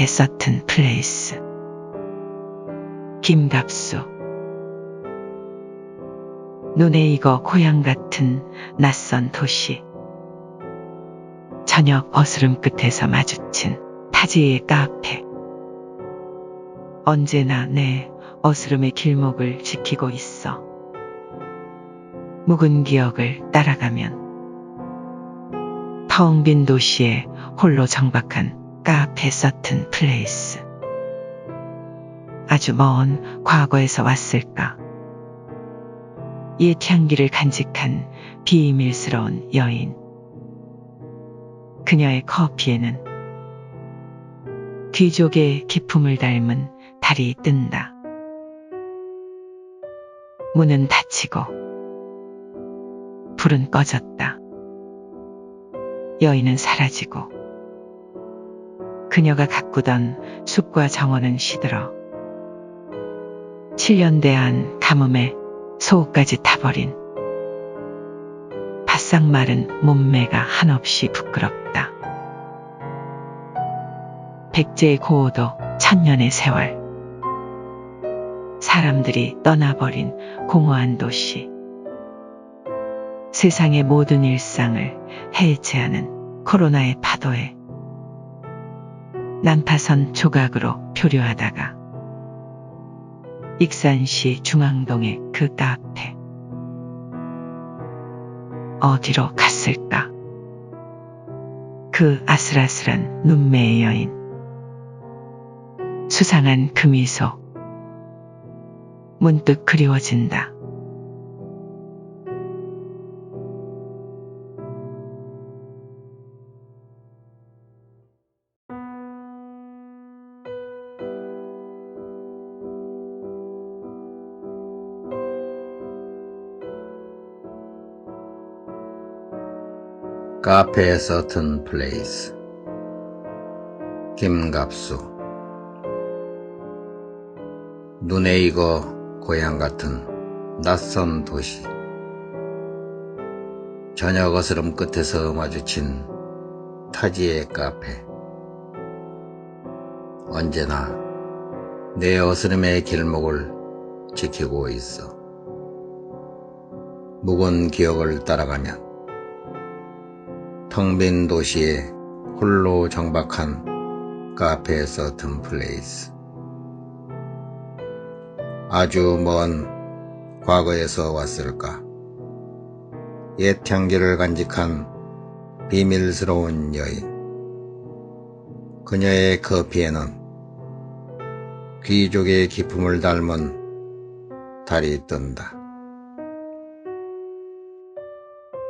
카페 서튼 플레이스. 김갑수. 눈에 익어 고향 같은 낯선 도시. 저녁 어스름 끝에서 마주친 타지의 카페. 언제나 내 어스름의 길목을 지키고 있어. 묵은 기억을 따라가면. 텅 빈 도시에 홀로 정박한 카페 서튼 플레이스. 아주 먼 과거에서 왔을까. 옛 향기를 간직한 비밀스러운 여인. 그녀의 커피에는 귀족의 기품을 닮은 달이 뜬다. 문은 닫히고 불은 꺼졌다. 여인은 사라지고 그녀가 가꾸던 숲과 정원은 시들어 7년 대한 가뭄에 소옥까지 타버린 바싹 마른 몸매가 한없이 부끄럽다. 백제의 고오도 천년의 세월 사람들이 떠나버린 공허한 도시 세상의 모든 일상을 해체하는 코로나의 파도에 난파선 조각으로 표류하다가 익산시 중앙동의 그 카페 어디로 갔을까? 그 아슬아슬한 눈매의 여인 수상한 그 미소 문득 그리워진다. 카페 서튼 플레이스. 김갑수. 눈에 익어 고향 같은 낯선 도시. 저녁 어스름 끝에서 마주친 타지의 카페. 언제나 내 어스름의 길목을 지키고 있어. 묵은 기억을 따라가면 텅 빈 도시에 홀로 정박한 카페 서튼 플레이스. 아주 먼 과거에서 왔을까. 옛 향기를 간직한 비밀스러운 여인. 그녀의 커피에는 귀족의 기품을 닮은 달이 뜬다.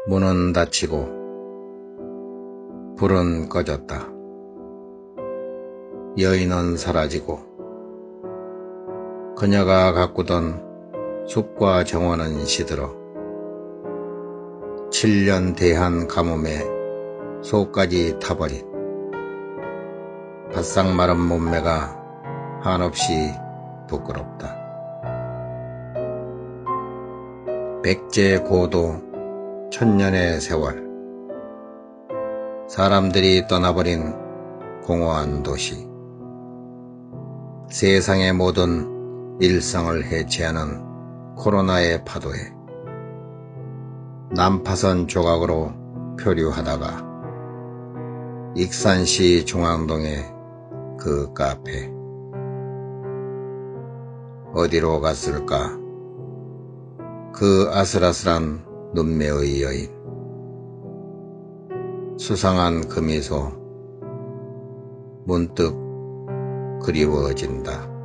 문은 닫히고 불은 꺼졌다. 여인은 사라지고 그녀가 가꾸던 숲과 정원은 시들어 7년 대한 가뭄에 속까지 타버린 바싹 마른 몸매가 한없이 부끄럽다. 백제 고도 천년의 세월 사람들이 떠나버린 공허한 도시. 세상의 모든 일상을 해체하는 코로나의 파도에 난파선 조각으로 표류하다가 익산시 중앙동의 그 카페. 어디로 갔을까? 그 아슬아슬한 눈매의 여인. 수상한 그 미소 문득 그리워진다.